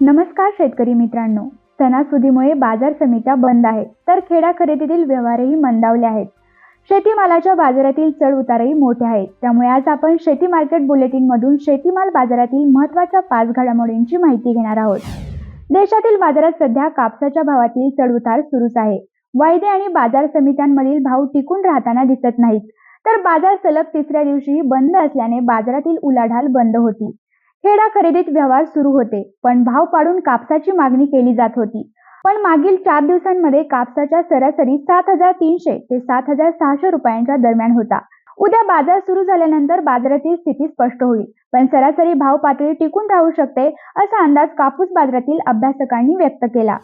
नमस्कार शेतकरी मित्रांनो. सणासुदीमुळे बाजार समित्या बंद आहेत तर खेडा खरेदीतील व्यवहारही मंदावले आहेत. शेतीमालाच्या बाजारातील चढ उतारही मोठे आहेत. त्यामुळे आज आपण शेती मार्केट बुलेटिन मधून शेतीमाल बाजारातील महत्त्वाच्या पाच घडामोडींची माहिती घेणार आहोत. देशातील बाजारात सध्या कापसाच्या भावातील चढउतार सुरूच आहे. वायदे आणि बाजार समित्यांमधील भाव टिकून राहताना दिसत नाहीत. तर बाजार सलग तिसऱ्या दिवशीही बंद असल्याने बाजारातील उलाढाल बंद होती. खेडा खरेदीत व्यवहार सुरू होते पण भाव पाडून कापसाची मागणी केली जात होती. पण मागील चार दिवसांमध्ये कापसाच्या सरासरी सात हजार तीनशे ते सात हजार सहाशे रुपयांच्या दरम्यान होता. उद्या बाजार सुरू झाल्यानंतर बाजारातील स्थिती स्पष्ट होईल पण सरासरी भाव पातळी टिकून राहू शकते असा अंदाज कापूस बाजारातील अभ्यासकांनी व्यक्त केला.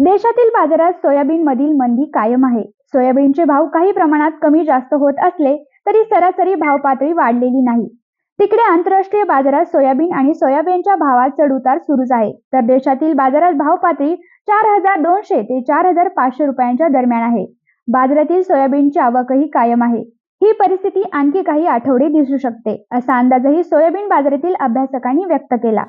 देशातील बाजारात सोयाबीन मधील मंदी कायम आहे. सोयाबीनचे भाव काही प्रमाणात कमी जास्त होत असले तरी सरासरी भाव पातळी वाढलेली नाही. तिकडे आंतरराष्ट्रीय बाजारात सोयाबीन आणि सोयाबीनच्या भावात चढउतार सुरूच आहे. तर देशातील बाजारात भाव पातळी चार हजार दोनशे ते चार हजार पाचशे रुपयांच्या दरम्यान आहे. बाजारातील सोयाबीनची आवकही कायम आहे. ही परिस्थिती आणखी काही आठवडे दिसू शकते असा अंदाजही सोयाबीन बाजारातील अभ्यासकांनी व्यक्त केला.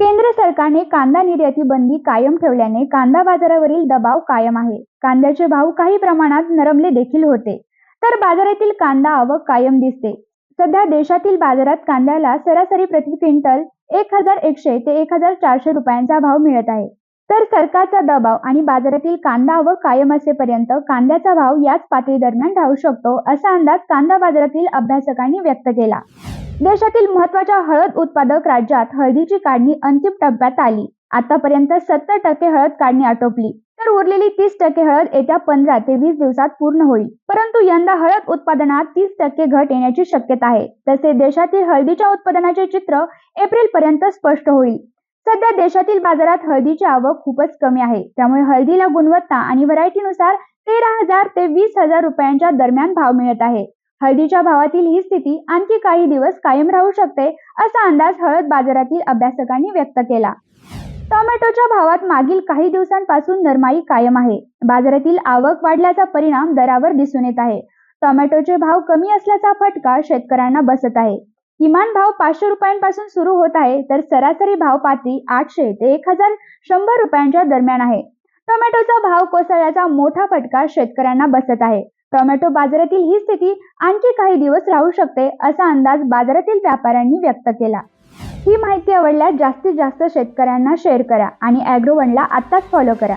केंद्र सरकारने कांदा निर्याती बंदी कायम ठेवल्याने कांदा बाजारावरील दबाव कायम आहे. कांद्याचे भाव काही प्रमाणात नरमले देखील होते. तर बाजारातील कांदा आवक कायम दिसते. सध्या देशातील बाजारात कांद्याला सरासरी प्रति क्विंटल एक हजार एकशे ते एक हजार चारशे रुपयांचा भाव मिळत आहे. तर सरकारचा दबाव आणि बाजारातील कांदा व कायम असेपर्यंत कांद्याचा भाव याच पातळी दरम्यान राहू शकतो असा अंदाज कांदा बाजारातील अभ्यासकांनी व्यक्त केला. देशातील महत्त्वाच्या हळद उत्पादक राज्यात हळदीची काढणी अंतिम टप्प्यात आली. आतापर्यंत सत्तर टक्के हळद काढणी आटोपली. तर उरलेली तीस टक्के हळद येत्या पंधरा ते वीस दिवसात पूर्ण होईल. परंतु यंदा हळद उत्पादनात तीस टक्के घट येण्याची शक्यता आहे. तसे देशातील हळदीच्या उत्पादनाचे चित्र एप्रिल पर्यंत स्पष्ट होईल. सध्या देशातील बाजारात हळदीची आवक खूपच कमी आहे. त्यामुळे हळदीला गुणवत्ता आणि व्हरायटीनुसार तेरा हजार ते वीस हजार रुपयांच्या दरम्यान भाव मिळत आहे. हळदीच्या भावातील ही स्थिती आणखी काही दिवस कायम राहू शकते असा अंदाज हळद बाजारातील अभ्यासकांनी व्यक्त केला. टोमॅटोच्या भावात मागील काही दिवसांपासून नरमाई कायम आहे. बाजारातील आवक वाढल्याचा परिणाम दरावर दिसून येत आहे. टोमॅटोचे भाव कमी असल्याचा फटका शेतकऱ्यांना बसत आहे. किमान भाव पाचशे रुपयांपासून सुरू होत आहे तर सरासरी भाव पातळी आठशे ते एक हजार शंभर रुपयांच्या दरम्यान आहे. टोमॅटोचा भाव कोसळल्याचा मोठा फटका शेतकऱ्यांना बसत आहे. टोमॅटो बाजारातील ही स्थिती आणखी काही दिवस राहू शकते असा अंदाज बाजारातील व्यापाऱ्यांनी व्यक्त केला. ही माहिती आवडल्यास जास्तीत जास्त शेतकऱ्यांना शेअर करा आणि ॲग्रोवनला आत्ताच फॉलो करा.